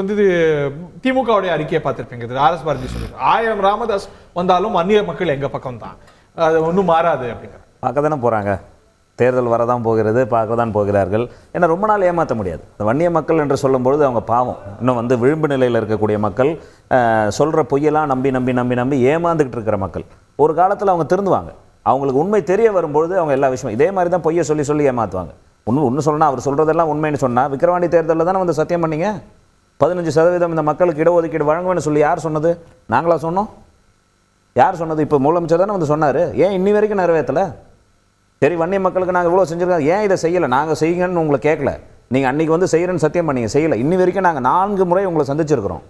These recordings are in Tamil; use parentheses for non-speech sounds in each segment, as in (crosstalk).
வந்து இது திமுகவுடைய அறிக்கையை பார்த்துருப்பீங்க. இது ஆர்எஸ் பாரதி சொல்லுங்க ஆயிரம் ராமதாஸ் வந்தாலும் அந்நிய மக்கள் எங்கள் பக்கம் தான் அது ஒன்றும் மாறாது அப்படிங்கிற பார்க்க தானே போகிறாங்க தேர்தல் வரதான் போகிறது பார்க்க தான் போகிறார்கள். ஏன்னா ரொம்ப நாள் ஏமாற்ற முடியாது. இந்த வன்னிய மக்கள் என்று சொல்லும்பொழுது அவங்க பாவம். இன்னும் வந்து விளிம்பு நிலையில் இருக்கக்கூடிய மக்கள் சொல்கிற பொய்யெல்லாம் நம்பி நம்பி நம்பி நம்பி ஏமாந்துக்கிட்டு இருக்கிற மக்கள். ஒரு காலத்தில் அவங்க திருந்துவாங்க. அவங்களுக்கு உண்மை தெரிய வரும்பொழுது அவங்க எல்லா விஷயமும் இதே மாதிரி தான் பொய்யை சொல்லி சொல்லி ஏமாற்றுவாங்க ஒன்று ஒன்று சொல்லணும் அவர் சொல்கிறதெல்லாம் உண்மைன்னு சொன்னால் விக்கிரவாண்டி தேர்தலில் தானே வந்து சத்தியம் பண்ணீங்க? பதினஞ்சு சதவீதம் இந்த மக்களுக்கு இடஒதுக்கீடு வழங்குவேன்னு சொல்லி யார் சொன்னது? நாங்களா சொன்னோம். யார் சொன்னது? இப்போ முதலமைச்சர் தானே வந்து சொன்னார். ஏன் இன்னி வரைக்கும் நிறைவேற்றலை? சரி வன்னிய மக்களுக்கு நாங்கள் இவ்வளோ செஞ்சுருக்கோம். ஏன் இதை செய்யலை? நாங்கள் செய்யுங்கன்னு உங்களை கேட்கல நீங்கள் அன்றைக்கி வந்து செய்கிறேன்னு சத்தியம் பண்ணீங்க. செய்யலை. இன்னி வரைக்கும் நாங்கள் நான்கு முறை உங்களை சந்திச்சிருக்கிறோம்.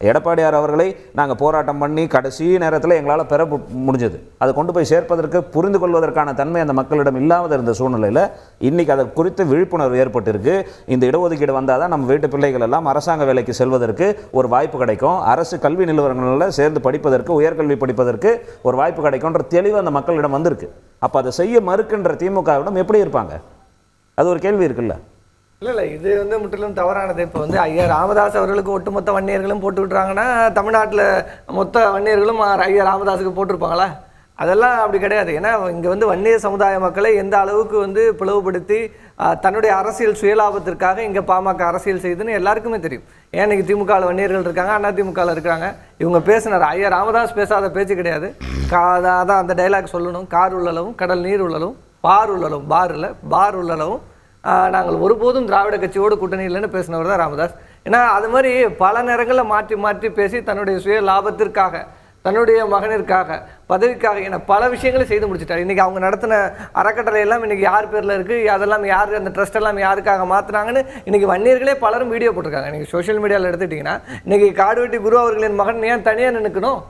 எடப்பாடியார் அவர்களை நாங்கள் போராட்டம் பண்ணி கடைசி நேரத்தில் எங்களால் பெற முடிஞ்சது. அதை கொண்டு போய் சேர்ப்பதற்கு புரிந்து கொள்வதற்கான தன்மை அந்த மக்களிடம் இல்லாமல் இருந்த சூழ்நிலையில் இன்றைக்கி அதை குறித்து விழிப்புணர்வு ஏற்பட்டிருக்கு. இந்த இடஒதுக்கீடு வந்தால் தான் நம்ம வீட்டு பிள்ளைகள் எல்லாம் அரசாங்க வேலைக்கு செல்வதற்கு ஒரு வாய்ப்பு கிடைக்கும். அரசு கல்வி நிறுவனங்களில் சேர்ந்து படிப்பதற்கு உயர்கல்வி படிப்பதற்கு ஒரு வாய்ப்பு கிடைக்கும்ன்ற தெளிவு அந்த மக்களிடம் வந்திருக்கு. அப்போ அதை செய்ய மறுக்கின்ற திமுகவிடம் எப்படி இருப்பாங்க? அது ஒரு கேள்வி இருக்குல்ல. இல்லை இல்லை இது வந்து முற்றிலும் தவறானது. இப்போ வந்து ஐயா ராமதாஸ் அவர்களுக்கு ஒட்டுமொத்த வன்னியர்களும் போட்டு விட்டுறாங்கன்னா தமிழ்நாட்டில் மொத்த வன்னியர்களும் ஐயா ராமதாஸுக்கு போட்டிருப்பாங்களா? அதெல்லாம் அப்படி கிடையாது. ஏன்னா இங்கே வந்து வன்னிய சமுதாய மக்களை எந்த அளவுக்கு வந்து பிளவுபடுத்தி தன்னுடைய அரசியல் சுயலாபத்திற்காக இங்கே பாமக அரசியல் செய்யுதுன்னு எல்லாருக்குமே தெரியும். ஏன் இன்னைக்கு திமுகவில் வன்னியர்கள் இருக்காங்க அண்ணா திமுகவில் இருக்கிறாங்க? இவங்க பேசினார். ஐயா ராமதாஸ் பேசாத பேச்சு கிடையாது. கா அதான் அதான் அந்த டைலாக் சொல்லணும். கார் உள்ளளவும் கடல் நீர் உள்ளளவும் பார் உள்ளளவும் பார் இல்லை பார் உள்ளளவும் நாங்கள் ஒருபோதும் திராவிட கட்சியோடு கூட்டணி இல்லைன்னு பேசினவர் தான் ராமதாஸ். ஏன்னா அது மாதிரி பல நேரங்களில் மாற்றி மாற்றி பேசி தன்னுடைய சுய லாபத்திற்காக தன்னுடைய மகனிற்காக பதவிக்காக என பல விஷயங்களை செய்து முடிச்சிட்டார். இன்றைக்கி அவங்க நடத்தின அறக்கட்டளை எல்லாம் இன்றைக்கி யார் பேரில் இருக்குது அதெல்லாம் யார் அந்த ட்ரஸ்ட் எல்லாம் யாருக்காக மாற்றினாங்கன்னு இன்றைக்கி வன்னியர்களே பலரும் வீடியோ போட்டிருக்காங்க. இன்றைக்கி சோஷியல் மீடியாவில் எடுத்துட்டிங்கன்னா இன்னைக்கு காடுவெட்டி குரு அவர்களின் மகன் ஏன் தனியாக நினைக்கணும்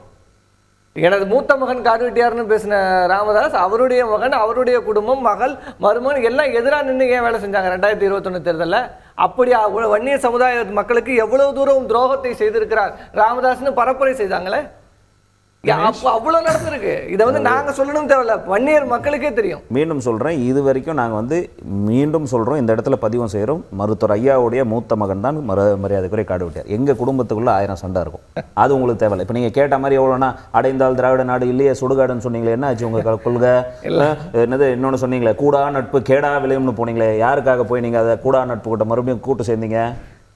எனது மூத்த மகன் கார்வெட்டியார்னு பேசின ராமதாஸ் அவருடைய மகன் அவருடைய குடும்பம் மகள் மருமகன் எல்லாம் எதிராக நின்று ஏன் வேலை செஞ்சாங்க ரெண்டாயிரத்தி இருபத்தொன்னு தேர்தலில்? அப்படி வன்னிய சமுதாய மக்களுக்கு எவ்வளவு தூரம் துரோகத்தை செய்திருக்கிறார் ராமதாஸ்னு பரப்புரை செய்தாங்களே? அவ்வளவு நடந்திருக்கு. இதை வந்து நாங்க சொல்லணும் தேவையில்ல. வன்னியர் மக்களுக்கே தெரியும். மீண்டும் சொல்கிறேன் இது வரைக்கும் நாங்கள் வந்து மீண்டும் சொல்கிறோம் இந்த இடத்துல பதிவும் செய்கிறோம் மருத்துவர் ஐயாவுடைய மூத்த மகன் தான் மர மரியாதைக்குரிய காடு விட்டார் எங்கள் குடும்பத்துக்குள்ள ஆயிரம் சண்டை இருக்கும். அது உங்களுக்கு தேவையில்லை. இப்போ நீங்கள் கேட்ட மாதிரி எவ்வளோனா அடைந்தால் திராவிட நாடு இல்லையே சுடுகாடுன்னு சொன்னீங்களே என்ன ஆச்சு உங்கள் கொள்கை? என்னது இன்னொன்று சொன்னீங்களே கூடா நட்பு கேடா விளையும்னு போனீங்களே யாருக்காக போய் நீங்கள் அதை கூடா நட்பு கிட்ட மறுபடியும் கூட்டு சேர்ந்தீங்க?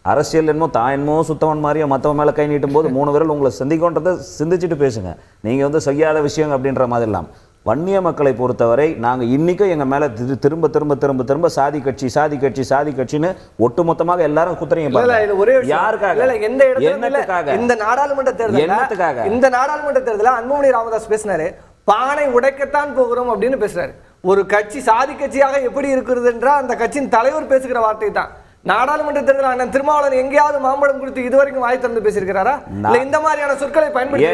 அரசியல் என்னமோ தான் என்னமோ சுத்தவன் மாதிரியோ மற்றவன் மேலே கை நீட்டும் போது (laughs) மூணு விரல் உங்களை சிந்திக்கோன்றதை சிந்திச்சுட்டு பேசுங்க. நீங்கள் வந்து செய்யாத விஷயம் அப்படின்ற மாதிரி இல்லாம். வன்னிய மக்களை பொறுத்தவரை நாங்கள் இன்றைக்கும் எங்கள் மேலே திரும்ப திரும்ப திரும்ப திரும்ப சாதி கட்சி சாதி கட்சி சாதி கட்சின்னு ஒட்டுமொத்தமாக எல்லாரும் குத்துறீங்க ஒரே. யாருக்காக? எந்த என்னத்துக்காக? இந்த நாடாளுமன்ற தேர்தல்ல என்னத்துக்காக? இந்த நாடாளுமன்ற தேர்தலில் அன்புமணி ராமதாஸ் பேசினாரு பானை உடைக்கத்தான் போகிறோம் அப்படின்னு பேசுறாரு. ஒரு கட்சி சாதி கட்சியாக எப்படி இருக்கிறது என்றால் அந்த கட்சியின் தலைவர் பேசுகிற வார்த்தை தான் நாடாளுமன்ற தேர்தல் அண்ணன் திருமாவளவன் எங்கேயாவது மாம்பழம் கொடுத்து இதுவரைக்கும் வாய் திறந்து பேசியிருக்கிறாரா இல்ல இந்த மாதிரியான சொற்களை பயன்படுத்தி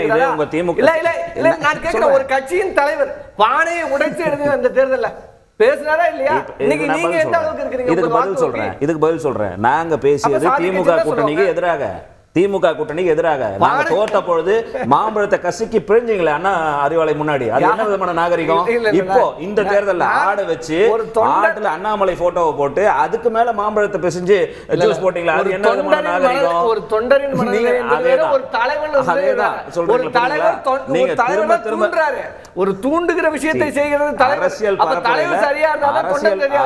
இல்ல இல்ல இல்ல? நான் கேட்கிறேன். ஒரு கட்சியின் தலைவர் பானையை உடைச்சு எடுத்து அந்த தேர்தல்ல பேசினாரா இல்லையா இன்னைக்கு நீங்க எந்த அளவுக்கு. இருக்கிறீங்க இதுக்கு பதில் சொல்றேன்? இதுக்கு பதில் சொல்றேன் நாங்க பேசியது திமுக கூட்டணிக்கு? எதிராக திமுக கூட்டணிக்கு எதிராக. நாங்க தோத்த பொழுது மாம்பழத்தை கசிக்கி பிழிஞ்சிங்களே அண்ணா அறிவாளை முன்னாடி? அது என்ன விதமான நாகரிகம். இப்போ இந்த தேர்தல்ல ஆடு வச்சு ஆட்டுல அண்ணாமலை போட்டோவை போட்டு அதுக்கு மேல மாம்பழத்தை பிசைஞ்சு ஜூஸ் போட்டீங்களா? அது என்ன விதமான நாகரிகம்? ஒரு தொண்டரின் நீங்க திரும்ப திரும்ப. ஒரு தூண்டுகிற விஷயத்தை செய்கிறது அரசியல்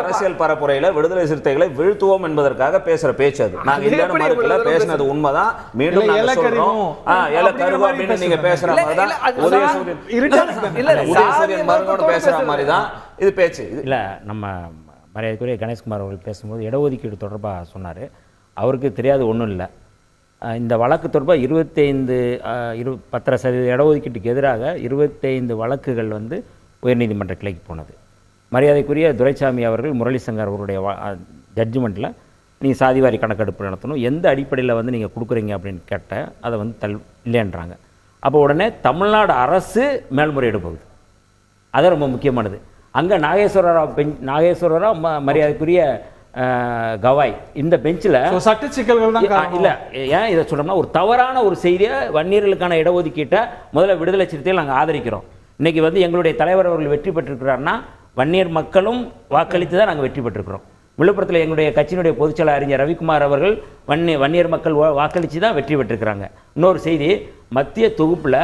அரசியல் பரப்புரையில விடுதலை சிறுத்தைகளை வீழ்த்துவோம் என்பதற்காக பேசுற பேச்சு அது. நாங்க தூரம் பேசினது உண்மைதான். மீண்டும் நாங்க சொல்றோம். அப்படின்னு. பேசுற மாதிரி தான் உதயசூரியன் உதயசூரியன் மருங்கோட பேசுற. மாதிரி தான் இது பேச்சு. இது இல்லை நம்ம மரியாதைக்குரிய கணேஷ்குமார் அவர்கள் பேசும்போது இடஒதுக்கீடு தொடர்பாக சொன்னார். அவருக்கு தெரியாது ஒன்றும் இல்லை. இந்த வழக்கு தொடர்பாக இருபத்தைந்து இரு பத்தரை சதவீத இடஒதுக்கீட்டுக்கு எதிராக இருபத்தைந்து வழக்குகள் வந்து உயர்நீதிமன்ற கிளைக்கு போனது. மரியாதைக்குரிய துரைசாமி அவர்கள் முரளி சங்கர் அவருடைய ஜட்ஜ்மெண்ட்டில் நீங்கள் சாதிவாரி கணக்கெடுப்பு நடத்தணும். எந்த அடிப்படையில் வந்து நீங்கள் கொடுக்குறீங்க அப்படின்னு கேட்ட அதை வந்து தல் இல்லைன்றாங்க. அப்போ உடனே தமிழ்நாடு அரசு மேல்முறையீடு போகுது. அது ரொம்ப முக்கியமானது. அங்கே நாகேஸ்வர ராவ் பெஞ்ச் நாகேஸ்வர ராவ் ம மரியாதைக்குரிய கவாய் இந்த பெஞ்சில் சட்ட சிக்கல்கள் தான். இல்லை. ஏன் இதை சொல்கிறோம்னா ஒரு தவறான ஒரு செய்தியை வன்னியர்களுக்கான இடஒதுக்கீட்டை முதல்ல விடுதலை சிறுத்தைகள் நாங்கள் ஆதரிக்கிறோம். இன்னைக்கு வந்து எங்களுடைய தலைவர் அவர்கள் வெற்றி பெற்றிருக்கிறாருன்னா வன்னியர் மக்களும் வாக்களித்து தான் நாங்கள் வெற்றி பெற்றிருக்கிறோம். விழுப்புரத்தில் எங்களுடைய கட்சியினுடைய பொதுச்செயலாளர் அறிஞர் ரவிக்குமார் அவர்கள் வன்னி வன்னியர் மக்கள் வாக்களித்து தான் வெற்றி பெற்றிருக்கிறாங்க. இன்னொரு செய்தி மத்திய தொகுப்பில்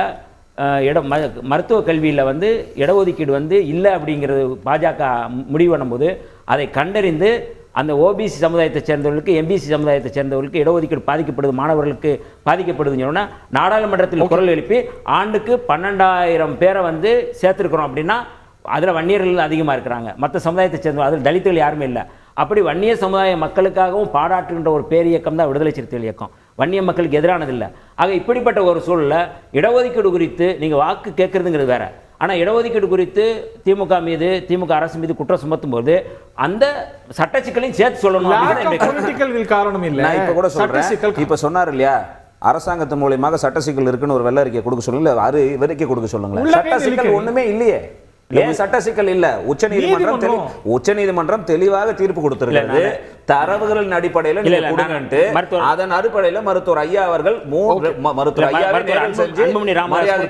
இடம் ம மருத்துவ கல்வியில் வந்து இடஒதுக்கீடு வந்து இல்லை அப்படிங்கிறது பாஜக முடிவு பண்ணும்போது அதை கண்டறிந்து அந்த ஓபிசி சமுதாயத்தை சேர்ந்தவர்களுக்கு எம்பிசி சமுதாயத்தை சேர்ந்தவர்களுக்கு இடஒதுக்கீடு பாதிக்கப்படுது மாணவர்களுக்கு பாதிக்கப்படுதுன்னு சொன்னால் நாடாளுமன்றத்தில் குரல் எழுப்பி ஆண்டுக்கு பன்னெண்டாயிரம் பேரை வந்து சேர்த்துருக்குறோம் அப்படின்னா அதில் வன்னியர்கள் அதிகமாக இருக்கிறாங்க. மற்ற சமுதாயத்தை சேர்ந்த அதில் தலித்துகள் யாருமே இல்லை. அப்படி வன்னிய சமுதாய மக்களுக்காகவும் பாராட்டுகின்ற ஒரு பேரியக்கம் தான் விடுதலை சிறுத்தைகள் இயக்கம். வன்னிய மக்களுக்கு எதிரானதில்லை ஆக இப்படிப்பட்ட ஒரு சூழல்ல இடஒதுக்கீடு குறித்து நீங்கள் வாக்கு கேட்குறதுங்கிறது வேற. ஆனால் இடஒதுக்கீடு குறித்து திமுக மீது திமுக அரசு மீது குற்றம் சுமத்தும் போது அந்த சட்ட சிக்கலையும் சேர்த்து சொல்லணும் காரணம் இல்ல. நான் இப்ப கூட சிக்கல் இப்ப சொன்னார் இல்லையா? அரசாங்கத்து மூலியமாக சட்ட சிக்கல் இருக்குன்னு ஒரு வெள்ள அறிக்கை கொடுக்க சொல்லுங்க. இல்ல அரு அறிக்கை கொடுக்க சொல்லுங்களேன். சட்ட சிக்கல். ஒண்ணுமே இல்லையே. சட்ட சிக்கல் இல்ல? தெளி- நீதிமன்றம். உச்சநீதிமன்றம் தெளிவாக தீர்ப்பு கொடுத்திருக்கிறது. தரவுகளின் அடிப்படையில நீங்க கொடுங்கன்ட்டு அதன் அடிப்படையில மருத்துவர் ஐயா அவர்கள் மூன்று மருத்துவர் அன்பு- செஞ்சு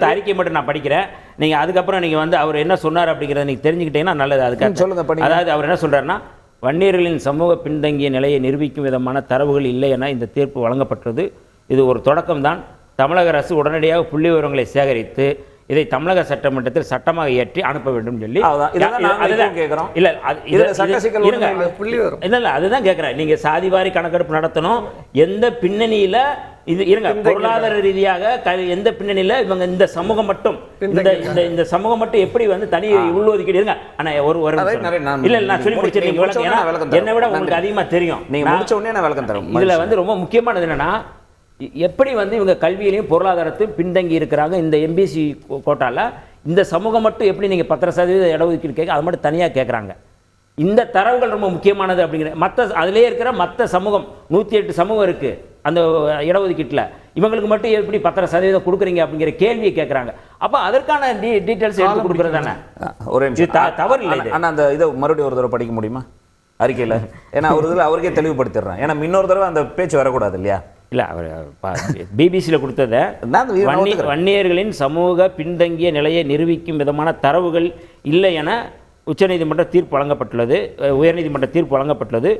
அறிக்கை மட்டும் நான் படிக்கிறேன். நீங்க அதுக்கப்புறம் நீங்க வந்து அவர் என்ன சொன்னார் அப்படிங்கறத நீங்க தெரிஞ்சுக்கிட்டீங்கன்னா நல்லது. அதுக்கு சொல்லுங்க. அதாவது அவர் என்ன சொல்றாருன்னா வன்னியர்களின் சமூக பின்தங்கிய நிலையை நிரூபிக்கும் விதமான தரவுகள் இல்லை என இந்த தீர்ப்பு வழங்கப்பட்டது. இது ஒரு தொடக்கம்தான். தமிழக அரசு உடனடியாக புள்ளி விவரங்களை சேகரித்து இதை தமிழக சட்டமன்றத்தில் சட்டமாக இயற்றி அனுப்ப வேண்டும் சொல்லி கேக்குறோம். இல்ல இல்ல அதுதான் கேட்குறேன். நீங்க சாதிவாரி கணக்கெடுப்பு நடத்தணும். எந்த பின்னணியில இது இருங்க. பொருளாதார ரீதியாக எந்த பின்னணியில இவங்க இந்த சமூகம் மட்டும் இந்த இந்த இந்த சமூகம் மட்டும் எப்படி வந்து தனி உள்ஒதுக்கீடு இருங்க. ஆனா ஒரு ஒரு இல்ல நான் சொல்லி நீங்க முடிச்சிருக்கேன் நீங்க முடிச்ச விளக்கம். உடனே ஏன்னா, நான் விளக்கம் தரேன். என்னை விட உங்களுக்கு நன்றி. அதிகமா தெரியும். நீங்க முடிச்ச உடனே நான் விளக்கம் தரேன். இதுல வந்து ரொம்ப முக்கியமானது என்னன்னா எப்படி வந்து இவங்க கல்வியிலையும் பொருளாதாரத்தையும் பின்தங்கி இருக்கிறாங்க இந்த எம்பிசி கோட்டால? இந்த சமூகம் மட்டும் எப்படி நீங்க பத்தரை சதவீத இடஒதுக்கீடு கேட்க அது மட்டும் தனியா கேட்குறாங்க இந்த தரவுகள் ரொம்ப முக்கியமானது அப்படிங்கிற மற்ற அதிலே இருக்கிற மற்ற சமூகம் நூற்றி எட்டு சமூகம் இருக்கு அந்த இடஒதுக்கீட்டில் இவங்களுக்கு மட்டும் எப்படி பத்தரை சதவீதம் கொடுக்குறீங்க அப்படிங்கிற கேள்வியை கேட்குறாங்க அப்போ அதற்கான டீ டீட்டெயில்ஸ் எடுத்து கொடுக்குறது தானே? ஒரே தவறு இல்லை இது. ஆனா அந்த இதை மறுபடியும் ஒரு தடவை படிக்க முடியுமா? அறிக்கையில. ஏன்னா ஒரு இதில் அவருக்கே தெளிவுபடுத்திடுறேன். ஏன்னா இன்னொரு தடவை அந்த பேச்சு வரக்கூடாது இல்லையா? இல்லை அவர் பிபிசியில் கொடுத்ததை. வன்னியர்களின் சமூக பின்தங்கிய நிலையை நிரூபிக்கும் விதமான தரவுகள் இல்லை என உச்சநீதிமன்ற தீர்ப்பு வழங்கப்பட்டுள்ளது. உயர்நீதிமன்ற தீர்ப்பு வழங்கப்பட்டுள்ளது.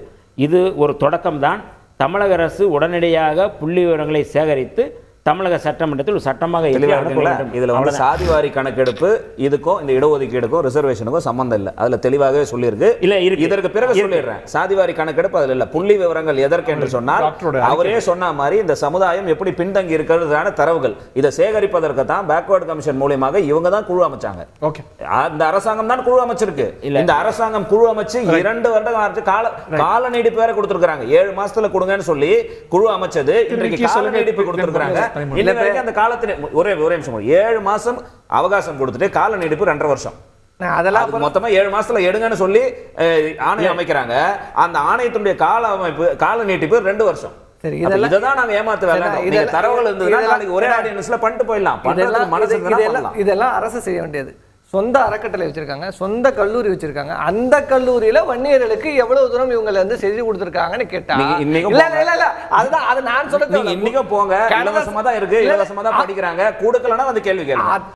இது ஒரு தொடக்கம்தான். தமிழக அரசு உடனடியாக புள்ளி விவரங்களை சேகரித்து தமிழக சட்டமன்றத்தில் ஒரு சட்டமாக. இதுல வந்து. சாதிவாரி கணக்கெடுப்பு இதுக்கும் இந்த இடஒதுக்கீடுக்கும் ரிசர்வேஷனுக்கும் சம்பந்தம் இல்ல அதுல தெளிவாகவே சொல்லியிருக்கு இல்ல, இருக்கு. இதற்கு பிறகு. சொல்லிடுறேன் சாதிவாரி கணக்கெடுப்பு அதுல இல்ல புள்ளி விவரங்கள் எதற்கு என்று சொன்னால். அவரே சொன்ன மாதிரி இந்த சமுதாயம் எப்படி பின்தங்கி இருக்கிறதான தரவுகள் இதை சேகரிப்பதற்கு தான் பேக்வர்டு கமிஷன் மூலியமாக இவங்க தான் குழு அமைச்சாங்க ஓகே அந்த அரசாங்கம் தான் குழு அமைச்சிருக்கு இல்ல. இந்த அரசாங்கம் குழு அமைச்சு இரண்டு வருடம் ஆச்சு கால கால நீடிப்பு வேற கொடுத்திருக்காங்க ஏழு மாசத்துல கொடுங்கன்னு சொல்லி குழு அமைச்சது இன்றைக்கு கால. நீடிப்பு கொடுத்திருக்காங்க time இன்ன வரைக்கும் அந்த காலத்துல ஒரே ஒரே நிமிஷம் ஏழு மாசம் அவகாசம் கொடுத்துட்டு கால நீடிப்பு ரெண்டரை வருஷம். அதெல்லாம் அது மொத்தமா ஏழு மாசத்துல எடுங்கன்னு சொல்லி ஆணையம் அமைக்கிறாங்க. அந்த ஆணையத்தினுடைய கால அமைப்பு கால நீட்டிப்பு ரெண்டு வருஷம். இதெல்லாம் அரசு செய்ய வேண்டியது. சொந்த அறக்கட்டளை வச்சிருக்காங்க சொந்த கல்லூரி வச்சிருக்காங்க. அந்த கல்லூரியில வன்னியர்களுக்கு எவ்வளவு தூரம் இவங்களை வந்து செஞ்சு கொடுத்துருக்காங்கன்னு கேட்டா நீங்க இன்னைக்கும் இல்ல. இல்ல இல்ல அதுதான் அது நான் சொல்றது இன்னைக்கும் போங்க. இலவசமா தான் இருக்கு. இலவசமா தான் படிக்கிறாங்க. கொடுக்கலன்னா வந்து கேள்வி அது-